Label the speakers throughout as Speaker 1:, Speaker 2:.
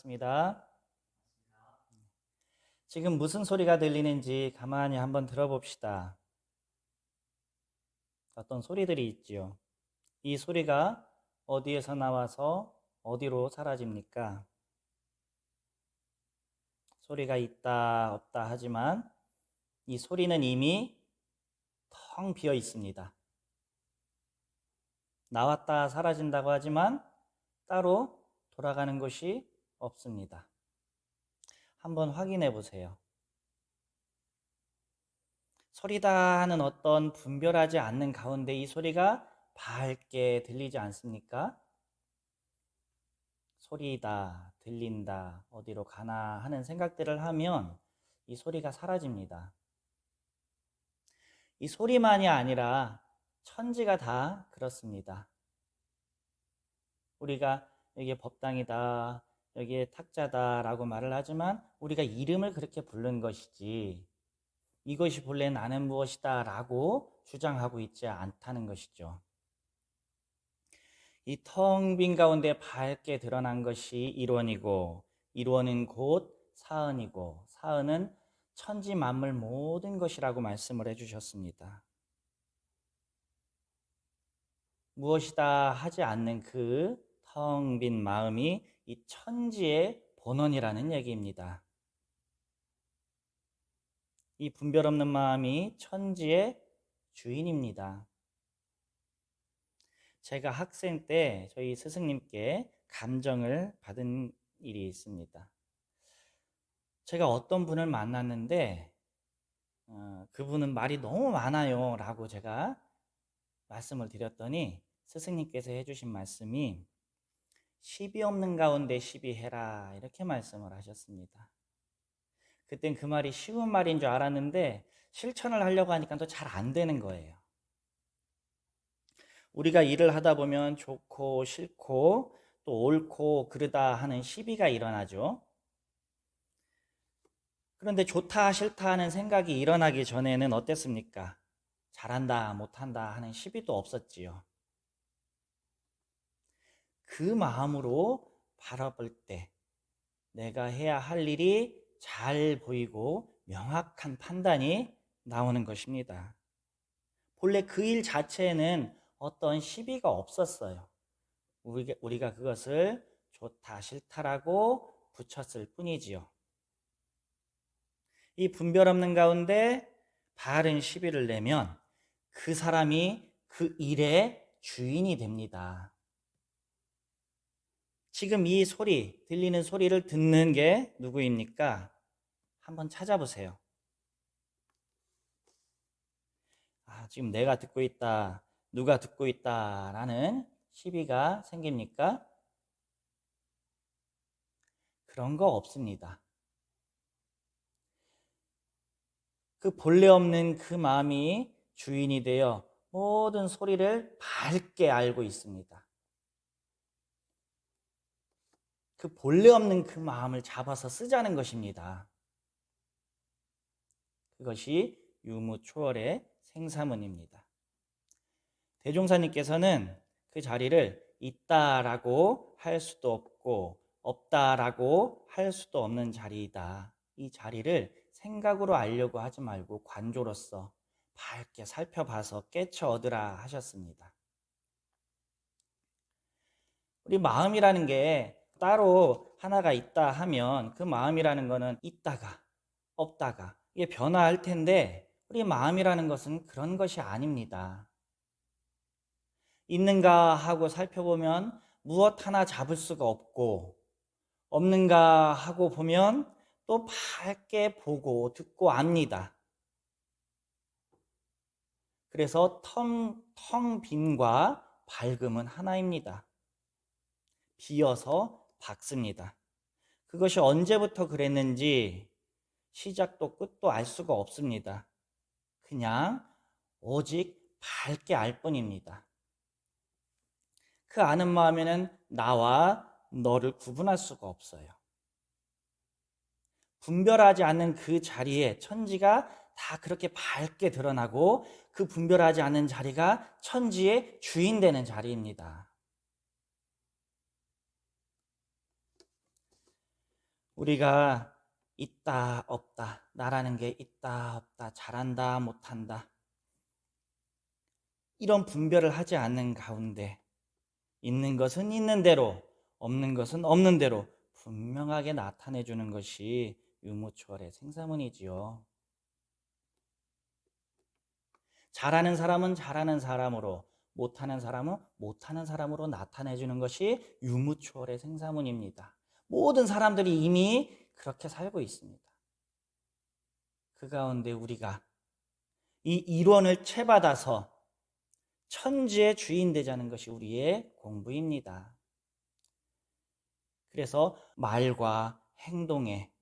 Speaker 1: 반갑습니다. 지금 무슨 소리가 들리는지 가만히 한번 들어봅시다. 어떤 소리들이 있지요. 이 소리가 어디에서 나와서 어디로 사라집니까? 소리가 있다, 없다 하지만 이 소리는 이미 텅 비어 있습니다. 나왔다 사라진다고 하지만 따로 돌아가는 곳이 없습니다. 한번 확인해 보세요. 소리다 하는 어떤 분별하지 않는 가운데 이 소리가 밝게 들리지 않습니까? 소리다, 들린다, 어디로 가나 하는 생각들을 하면 이 소리가 사라집니다. 이 소리만이 아니라 천지가 다 그렇습니다. 우리가 여기에 법당이다, 여기에 탁자다라고 말을 하지만 우리가 이름을 그렇게 부른 것이지 이것이 본래 나는 무엇이다라고 주장하고 있지 않다는 것이죠. 이 텅 빈 가운데 밝게 드러난 것이 일원이고 일원은 곧 사은이고 사은은 천지 만물 모든 것이라고 말씀을 해주셨습니다. 무엇이다 하지 않는 그 텅 빈 마음이 이 천지의 본원이라는 얘기입니다. 이 분별 없는 마음이 천지의 주인입니다. 제가 학생 때 저희 스승님께 감정을 받은 일이 있습니다. 제가 어떤 분을 만났는데 어, 그분은 말이 너무 많아요 라고 제가 말씀을 드렸더니 스승님께서 해주신 말씀이 시비 없는 가운데 시비해라 이렇게 말씀을 하셨습니다. 그땐 그 말이 쉬운 말인 줄 알았는데 실천을 하려고 하니까 또 잘 안 되는 거예요. 우리가 일을 하다 보면 좋고 싫고 또 옳고 그르다 하는 시비가 일어나죠. 그런데 좋다 싫다 하는 생각이 일어나기 전에는 어땠습니까? 잘한다 못한다 하는 시비도 없었지요. 그 마음으로 바라볼 때 내가 해야 할 일이 잘 보이고 명확한 판단이 나오는 것입니다. 본래 그 일 자체에는 어떤 시비가 없었어요. 우리가, 그것을 좋다 싫다라고 붙였을 뿐이지요. 이 분별 없는 가운데 바른 시비를 내면 그 사람이 그 일의 주인이 됩니다. 지금 이 소리, 들리는 소리를 듣는 게 누구입니까? 한번 찾아보세요. 아, 지금 내가 듣고 있다, 누가 듣고 있다 라는 시비가 생깁니까? 그런 거 없습니다. 그 본래 없는 그 마음이 주인이 되어 모든 소리를 밝게 알고 있습니다. 그 본래 없는 그 마음을 잡아서 쓰자는 것입니다. 그것이 유무초월의 생사문입니다. 대종사님께서는 그 자리를 있다라고 할 수도 없고 없다라고 할 수도 없는 자리이다. 이 자리를 생각으로 알려고 하지 말고 관조로서 밝게 살펴봐서 깨쳐 얻으라 하셨습니다. 우리 마음이라는 게 따로 하나가 있다 하면 그 마음이라는 거는 있다가 없다가 이게 변화할 텐데 우리 마음이라는 것은 그런 것이 아닙니다. 있는가 하고 살펴보면 무엇 하나 잡을 수가 없고 없는가 하고 보면 또 밝게 보고 듣고 압니다. 그래서 텅, 텅 빈과 밝음은 하나입니다. 비어서 박습니다. 그것이 언제부터 그랬는지 시작도 끝도 알 수가 없습니다. 그냥 오직 밝게 알 뿐입니다. 그 아는 마음에는 나와 너를 구분할 수가 없어요. 분별하지 않는 그 자리에 천지가 다 그렇게 밝게 드러나고 그 분별하지 않는 자리가 천지의 주인 되는 자리입니다. 우리가 있다, 없다, 나라는 게 있다, 없다, 잘한다, 못한다. 이런 분별을 하지 않는 가운데 있는 것은 있는 대로, 없는 것은 없는 대로 분명하게 나타내 주는 것이 유무초월의 생사문이지요. 잘하는 사람은 잘하는 사람으로, 못하는 사람은 못하는 사람으로 나타내 주는 것이 유무초월의 생사문입니다. 모든 사람들이 이미 그렇게 살고 있습니다. 그 가운데 우리가 이 일원을 채받아서 천지의 주인 되자는 것이 우리의 공부입니다. 그래서 말과 행동에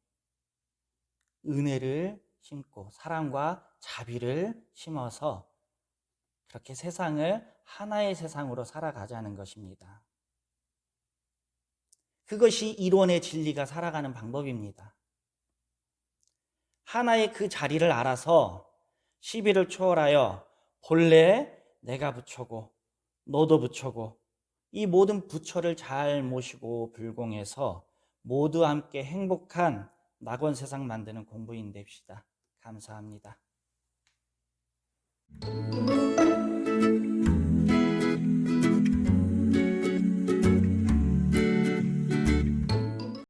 Speaker 1: 은혜를 심고 사랑과 자비를 심어서 그렇게 세상을 하나의 세상으로 살아가자는 것입니다. 그것이 이론의 진리가 살아가는 방법입니다. 하나의 그 자리를 알아서 시비를 초월하여 본래 내가 부처고 너도 부처고 이 모든 부처를 잘 모시고 불공해서 모두 함께 행복한 낙원 세상 만드는 공부인 됩시다. 감사합니다.